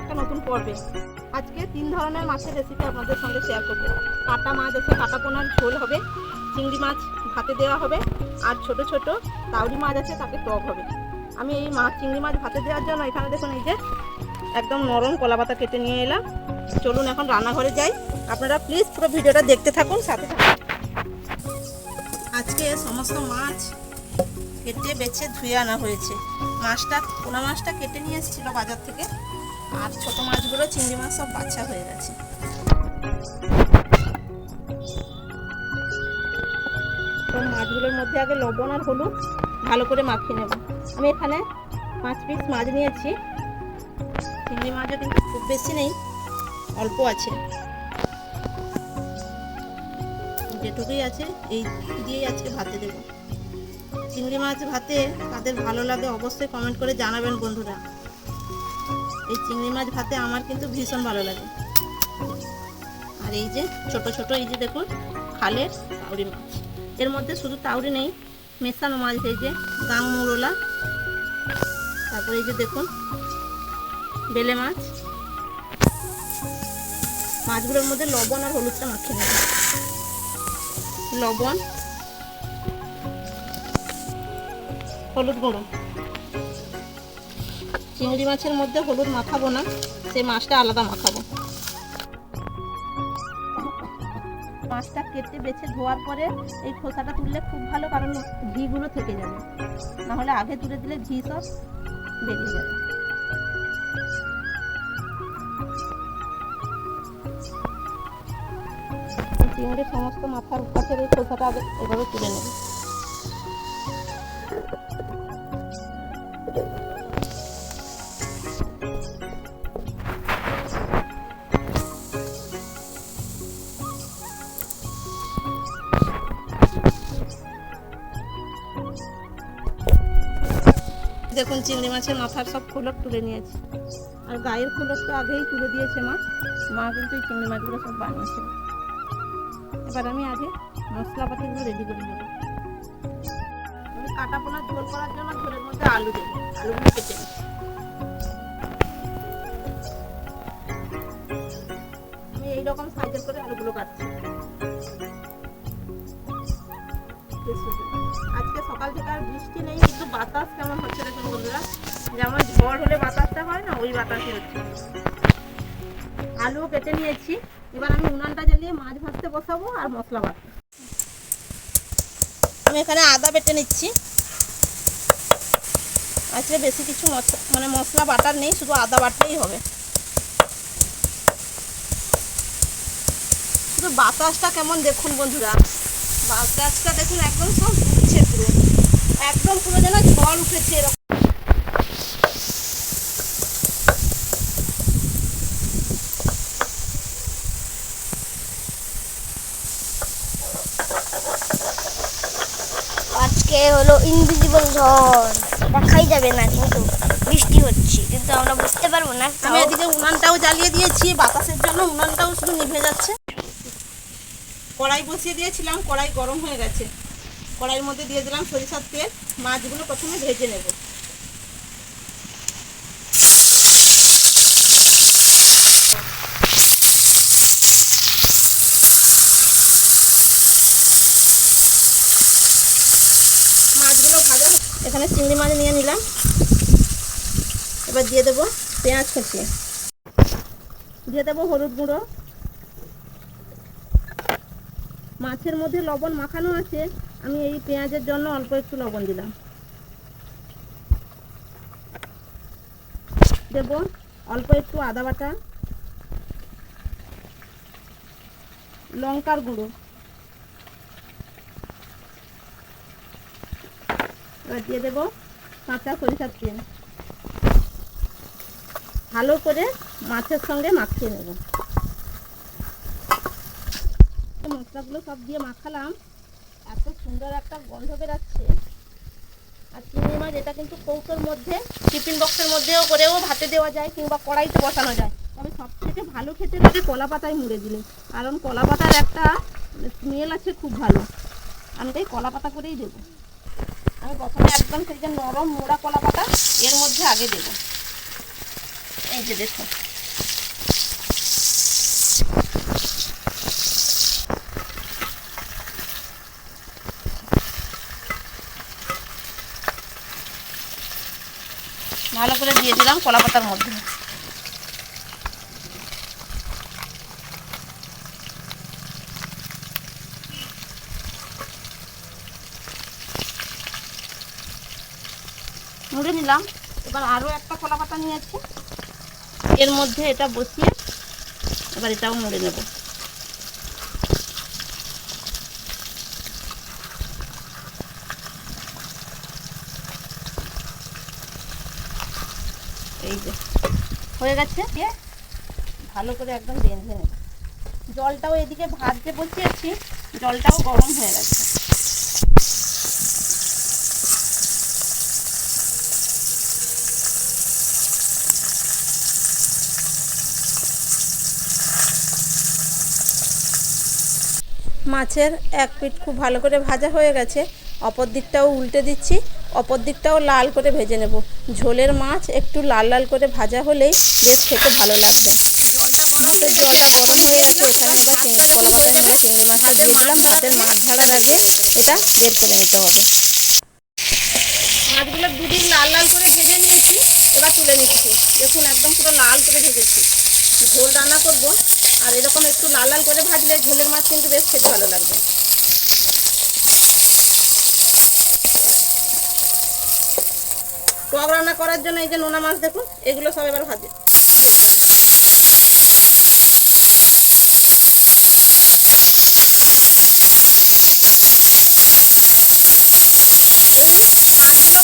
একটা নতুন পর্বে। আজকে তিন ধরনের মাছের রেসিপি আপনাদের সঙ্গে শেয়ার করব। কাটা মাছ আছে, কাটা পোনার ঝোল হবে, চিংড়ি মাছ ভাতে দেওয়া হবে, আর ছোট ছোট তাউরি মাছ আছে তাকে টক হবে। আমি এই মাছ চিংড়ি মাছ ভাতে দেওয়ার জন্য এখানে দেখুন এই যে একদম নরম কলা পাতা কেটে নিয়ে এলাম। চলুন এখন রান্নাঘরে যাই। আপনারা প্লিজ পুরো ভিডিওটা দেখতে থাকুন, সাথে আজকে সমস্ত মাছ কেটে বেছে ধুয়ে আনা হয়েছে। মাছটা পোনা মাছটা কেটে নিয়ে এসেছিল বাজার থেকে। আর ছোট মাছগুলো, চিংড়ি মাছ সব বাছা হয়ে গেছে। মাছগুলোর মধ্যে আগে লবণ আর হলুদ ভালো করে মাখিয়ে নেব। আমি এখানে পাঁচ পিস মাছ নিয়েছি। চিংড়ি মাছও কিন্তু খুব বেশি নেই, অল্প আছে। যেটুকুই আছে, এই দিয়েই আজকে ভাতে দেবো। চিংড়ি মাছ ভাতে তাদের ভালো লাগে অবশ্যই কমেন্ট করে জানাবেন বন্ধুরা। এই চিংড়ি মাছ ভাতে আমার কিন্তু ভীষণ ভালো লাগে। আর এই যে ছোট ছোট এই যে দেখুন, খালের তাউরি মাছ। এর মধ্যে শুধু তাউরি নেই, মেশানো মাছ এই যে গাং মুরলা। তারপরে এই যে দেখুন, বেলে মাছ। মাছগুলোর মধ্যে লবণ আর হলুদটা মাখিয়ে নেব। লবণ, হলুদ গুঁড়ো। চিংড়ি মাছের মধ্যে হলুদ মাখাবো না, সেই মাছটা আলাদা মাখাবো। মাছটা কেটে বেছে ধোয়ার পরে এই খোসাটা তুললে খুব ভালো, কারণ ঘিগুলো থেকে যাবে। নাহলে আগে তুলে দিলে ঘি সব বেরিয়ে যাবে। চিংড়ির সমস্ত মাথার কাছের এই খোসাটা আগে এভাবে তুলে নেবে। দেখুন, চিংড়ি মাছের মাথার সব খোলক তুলে নিয়েছে। আর গায়ের খোলক তো আগেই তুলে দিয়েছে মা। মা কিন্তু এই চিংড়ি মাছগুলো সব বানিয়েছে। এবার আমি আগে মশলাপাতিগুলো রেডি করে নেব। আমি কাটা পোনা ঝোল করার জন্য ঝোলের মধ্যে আলু দেবো। আলুগুলো কেটে আমি এইরকম সাইজের করে আলুগুলো কাটছি। সকাল থেকে আর বৃষ্টি নেই, কিন্তু বাতাস কেমন হচ্ছে দেখুন বন্ধুরা? যেমন ঝড় হলে বাতাসটা হয় না, ওই বাতাসই হচ্ছে। আলু কেটে নিয়েছি। এবার আমি উনানটা জ্বালিয়ে মাছ ভাজতে বসাবো আর মশলা বাটতে আমি এখানে আদা বেটে নিচ্ছি। আজকে বেশি কিছু মানে মশলা বাটার নেই, শুধু আদা বাটলেই হবে। শুধু বাতাসটা কেমন দেখুন বন্ধুরা। বাতাসটা দেখুন একদম সব উঠছে পুরো। একদম পুরো যেন ঝড় উঠেছে এরকম। আজকে হলো ইনভিজিবল ঝড়। দেখাই যাবে না কিন্তু বৃষ্টি হচ্ছে কিন্তু আমরা বুঝতে পারব না। আমি এদিকে উনানটাও জ্বালিয়ে দিয়েছি বাতাসের জন্য উনানটাও শুধু নিভে যাচ্ছে। কড়াই বসিয়ে দিয়েছিলাম কড়াই গরম হয়ে গেছে। কড়াইয়ের মধ্যে দিয়ে দিলাম সরিষার তেল। মাছগুলো প্রথমে ভেজে নেব। মাছগুলো ভাজা। এখানে চিংড়ি মাছ নিয়ে নিলাম। এবার দিয়ে দেবো পেঁয়াজ কুচি। দিয়ে দেবো হলুদ গুঁড়ো। মাছের মধ্যে লবণ মাখানো আছে। আমি এই পেঁয়াজের জন্য অল্প একটু লবণ দিলাম। দেবো অল্প একটু আদা বাটা, লঙ্কার গুঁড়ো। এবার দিয়ে দেবো কাঁচা সরিষার তেল। ভালো করে মাছের সঙ্গে মাখিয়ে নেব। মশলাগুলো সব দিয়ে মাখালাম। সুন্দর একটা গন্ধ বেরাচ্ছে। আর চিংড়ি মাছ, এটা কিন্তু কৌটোর মধ্যে, টিফিন বক্সের মধ্যেও করেও ভাতে দেওয়া যায় কিংবা কড়াইতে বসানো যায়। তবে সব থেকে ভালো খেতে লাগে কলা পাতায় মুড়ে দিলে, কারণ কলা পাতার একটা স্মেল আছে খুব ভালো। আমি তাই কলা পাতা করেই দেবো। আমি প্রথমে একদম সেই যে নরম মোড়া কলা পাতা, এর মধ্যে আগে দেবো। এই যে দেখুন। ভালো করে দিয়ে দিলাম কলা পাতার মধ্যে। মুড়ে নিলাম। এবার আরও একটা কলা পাতা নিয়েছি এর মধ্যে এটা বসিয়ে এবার এটাও মুড়ে নেব এই যে হয়ে গেছে? দিয়ে ভালো করে একদম বেঁধে নেব জলটাও এদিকে ভাজতে বসিয়েছি, জলটাও গরম হয়ে গেছে। মাছের এক পিঠ খুব ভালো করে ভাজা হয়ে গেছে। অপর দিকটাও উল্টে দিচ্ছি অপর দিকটাও লাল করে ভেজে নেব। ঝোলের মাছ একটু লাল লাল করে ভাজা হলেই বেশ খেতে ভালো লাগবে। ভাতের জলটা গরম হয়ে গেছে এখানে কলা পাতা নিয়ে চিংড়ি মাছটা দিয়ে দিলাম ভাতের মাছ ঢালার আগে এটা বের করে নিতে হবে। মাছগুলো দুদিন লাল লাল করে ভেজে নিয়েছি এবার তুলে নিচ্ছি দেখুন একদম পুরো লাল করে ভেজেছি। ঝোল রান্না করব আর এরকম একটু লাল লাল করে ভাজলে ঝোলের মাছ কিন্তু বেশ খেতে ভালো লাগবে। টক রান্না করার জন্য এই যে নোনা মাছ দেখুন, এগুলো সব এবার ভাজে।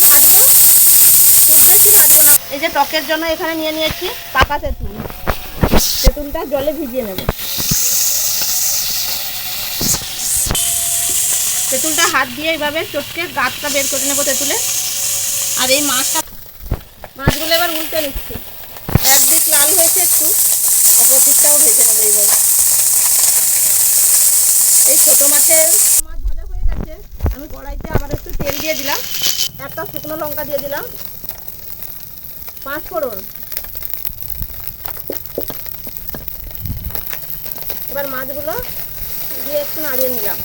মাছগুলো ভাজবো। বেশি ভাজবো না এই যে টকের জন্য এখানে নিয়ে নিয়েছি পাকা তেঁতুল। তেঁতুলটা জলে ভিজিয়ে নেব। তেঁতুলটা হাত দিয়ে এইভাবে চটকে গাছটা বের করে নেব তেঁতুলে। আর এই মাছটা মাছগুলো এবার উল্টে নিচ্ছি। একদিক লাল হয়েছে একটু অপর দিকটাও ভেজে নেব এইভাবে এই ছোটো মাছের মাছ ভাজা হয়ে গেছে। আমি কড়াইতে আবার একটু তেল দিয়ে দিলাম, একটা শুকনো লঙ্কা দিয়ে দিলাম। পাঁচ ফোড়ন। এবার মাছগুলো দিয়ে একটু নাড়িয়ে নিলাম।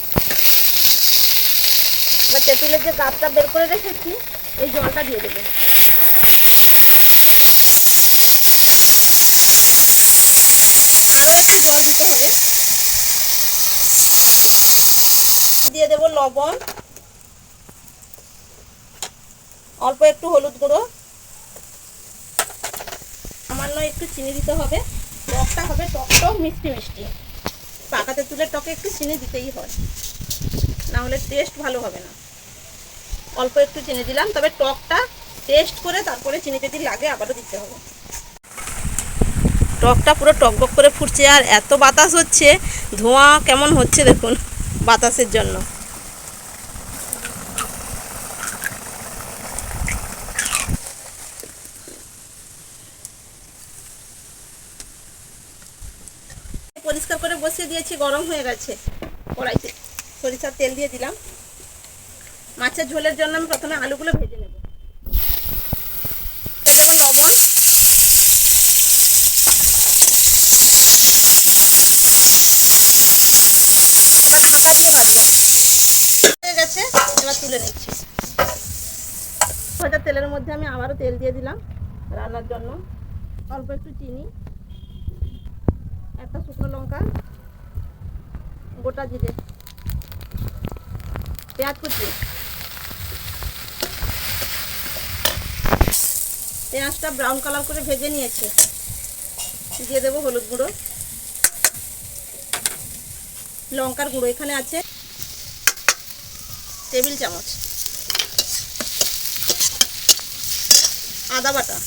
এবার তেঁতুলের যে গাছটা বের করে রেখেছি এই জলটা দিয়ে দেবো। আরও একটু জল দিতে হবে। দিয়ে দেবো লবণ। অল্প একটু হলুদ গুঁড়ো। সামান্য একটু চিনি দিতে হবে। টকটা হবে টক টক মিষ্টি মিষ্টি। পাকা তেঁতুলের টকে একটু চিনি দিতেই হয়। না হলে টেস্ট ভালো হবে না। অল্প একটু চিনি দিলাম, তবে টকটা টেস্ট করে তারপরে চিনি যদি লাগে আবারও দিতে হবে। টকটা পুরো টকবক করে ফুটছে আর এত বাতাস হচ্ছে, ধোঁয়া কেমন হচ্ছে দেখুন বাতাসের জন্য। পরিষ্কার করে বসিয়ে দিয়েছি, গরম হয়ে গেছে। কড়াইতে সরিষার তেল দিয়ে দিলাম। মাছের ঝোলের জন্য আমি প্রথমে আলুগুলো ভেজে নেব। লবণ? এবার ঢাকা দিয়ে ভাজবো হয়ে গেছে এবার তুলে নিচ্ছি। ভাজা তেলের মধ্যে আমি আবারও তেল দিয়ে দিলাম রান্নার জন্য। অল্প একটু চিনি একটা শুকনো লঙ্কা গোটা জিরে পেঁয়াজ কুচি। পেঁয়াজটা ব্রাউন কালার করে ভেজে নিয়েছে। দিয়ে দেবো হলুদ গুঁড়ো। লঙ্কার গুঁড়ো এখানে আছে। টেবিল চামচ। আদা বাটা।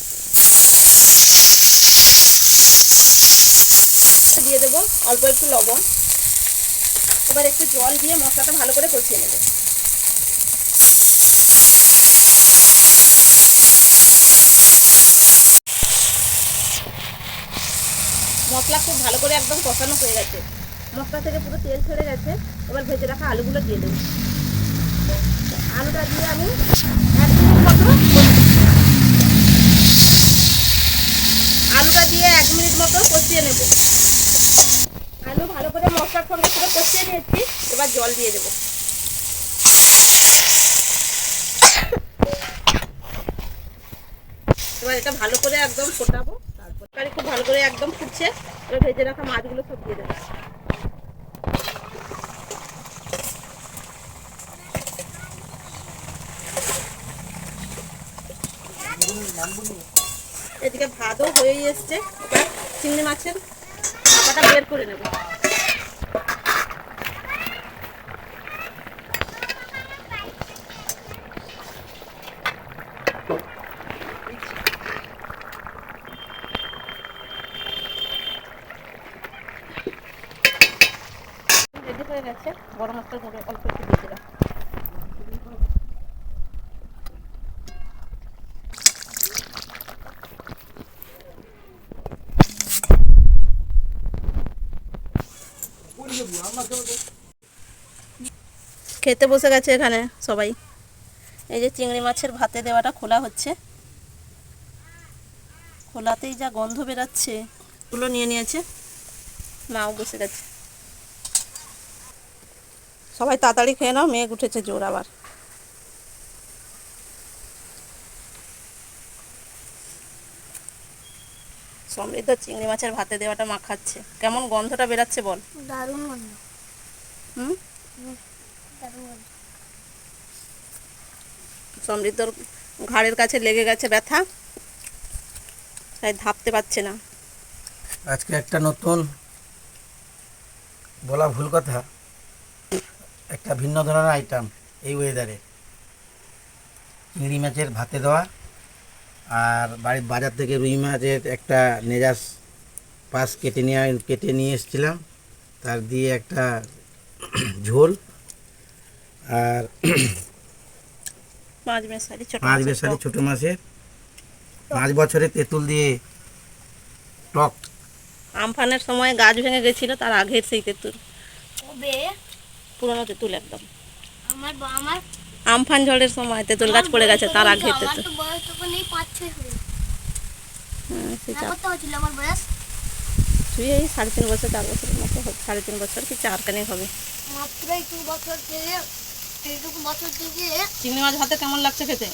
দিয়ে দেবো অল্প একটু লবণ। এবার একটু জল দিয়ে মশলাটা ভালো করে কষিয়ে নেব। মশলা খুব ভালো করে একদম কষানো হয়ে গেছে। মশলা থেকে পুরো তেল ছেড়ে গেছে। এবার ভেজে রাখা আলুগুলো দিয়ে দেবো। আলুটা দিয়ে আমি এক মিনিট মতো আলুটা দিয়ে এক মিনিট মতো কষিয়ে নেব। আলু ভালো করে মশলার সঙ্গে পুরো কষিয়ে নিয়েছি। এবার জল দিয়ে দেবো। এবার এটা ভালো করে একদম ফোটাবো। তরকারি খুব ভালো করে একদম ফুটছে। ভেজে রাখা মাছগুলো সব দিয়ে দেবে। এদিকে ভাতও হয়ে এসছে। চিংড়ি মাছের পাতাটা বের করে নেব রেডি হয়ে গেছে গরম মশলা গুঁড়ো অল্প একটু দিয়ে দিলাম খেতে বসে গেছে এখানে সবাই। এই যে চিংড়ি মাছের ভাতে দেওয়াটা খোলা হচ্ছে। খোলাতেই যা গন্ধ বেরাচ্ছে। ওগুলো নিয়ে নিয়েছে। মাও বসে গেছে। সবাই তাড়াতাড়ি খেয়ে নাও, মেঘ উঠেছে জোর আবার। সমৃদ্ধ চিংড়ি মাছের ভাতে দেওয়াটা মাখাচ্ছে কেমন গন্ধটা বেরাচ্ছে বল। দারুণ গন্ধ। হুম? দারুণ গন্ধ। সমৃদ্ধর ঘাড়ের কাছে লেগে গেছে ব্যথা তাই ধাপতে পারছে না। আজকে একটা নতুন বলা ভুল কথা একটা ভিন্ন ধরনের আইটেম এই ওয়েদারে চিংড়ি মাছের ভাতে দেওয়া আর বাড়ির বাজার থেকে রুই মাছের একটা নেজাস পাস কেটে নিয়ে কেটে নিয়ে এসেছিলাম। তার দিয়ে একটা ঝোল আর পাঁচ বেসারি ছোটো মাছের পাঁচ বছরে তেঁতুল দিয়ে টক। আমফানের সময় গাছ ভেঙে গেছিল তার আগের সেই তেঁতুল। পুরনো তেঁতুল একদম। আমার আমার আমফান ঝড়ের সময় তেঁতুল গাছ পড়ে গেছে তার তেঁতুল হবে হ্যাঁ, তুই এই সাড়ে তিন বছর চার বছরের মতো হবে সাড়ে তিন বছর কি হবে? মাত্র একটু বছর এইটুকু বছর থেকে চিংড়ি মাছ ভাতে কেমন লাগছে খেতে?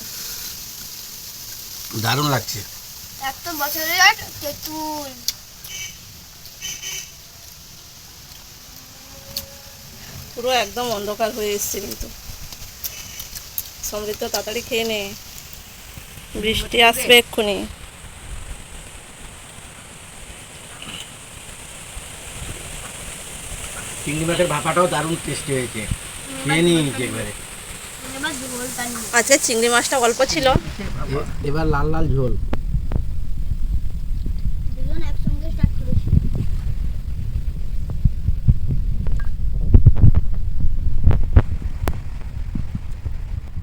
দারুণ লাগছে। একটা তেঁতুল। পুরো একদম অন্ধকার হয়ে এসছে কিন্তু। সমৃদ্ধ তাড়াতাড়ি খেয়ে নে। বৃষ্টি আসবে এক্ষুনি। চিংড়ি মাছের ভাপাটাও দারুণ টেস্টি হয়েছে। খেয়ে নিয়েছি একবারে। আচ্ছা চিংড়ি মাছটা অল্প ছিল। এবার লাল লাল ঝোল দুজন একসঙ্গে স্টার্ট করেছি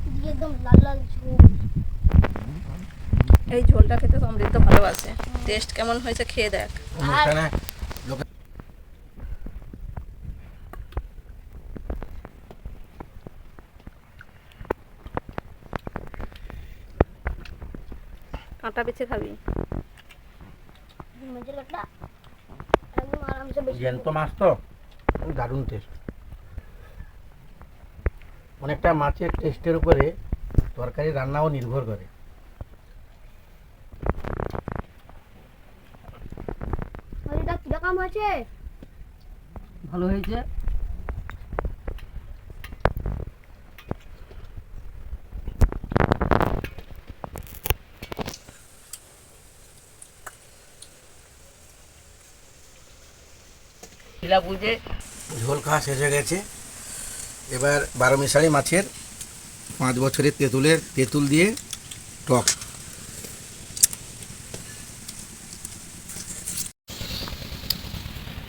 এদিকে একদম লাল লাল ঝোল এই ঝোলটা খেতে ভালোবাসে টেস্ট কেমন হয়েছে খেয়ে দেখ। কাঁটা বেছে খাবি। জ্যান্ত মাছ তো। দারুণ টেস্ট অনেকটা মাছের টেস্টের উপরে তরকারি রান্নাও নির্ভর করে। আছে? ভালো হয়েছে। ঝোল খাওয়া শেষ হয়ে গেছে। এবার বারো মিশালি মাছের পাঁচ বছরের তেঁতুলের তেঁতুল দিয়ে টক।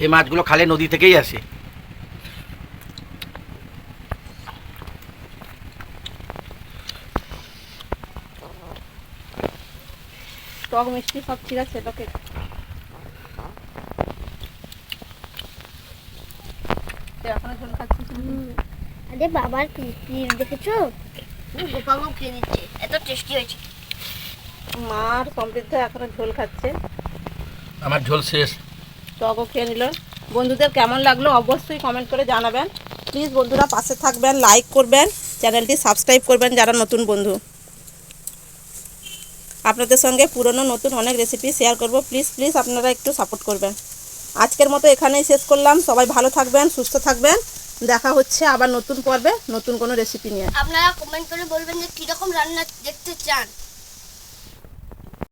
এই মাছগুলো খালে নদী থেকেই আসে। টক মিষ্টি সব ঠিক আছে তোকে? আরে বাবার পিস দেখেছ? গোপাল খেয়ে দিচ্ছে এত টেস্টি হয়েছে। মার সমৃদ্ধ এখনও ঝোল খাচ্ছে। আমার ঝোল শেষ। টকও খেয়ে নিল বন্ধুদের কেমন লাগল অবশ্যই কমেন্ট করে জানাবেন। প্লিজ বন্ধুরা পাশে থাকবেন লাইক করবেন, চ্যানেলটি সাবস্ক্রাইব করবেন যারা নতুন বন্ধু। আপনাদের সঙ্গে পুরনো, নতুন অনেক রেসিপি শেয়ার করব। প্লিজ প্লিজ আপনারা একটু সাপোর্ট করবেন। আজকের মতো এখানেই শেষ করলাম। সবাই ভালো থাকবেন, সুস্থ থাকবেন। দেখা হচ্ছে আবার নতুন পর্বে, নতুন কোনো রেসিপি নিয়ে। আপনারা কমেন্ট করে বলবেন যে কীরকম রান্না দেখতে চান।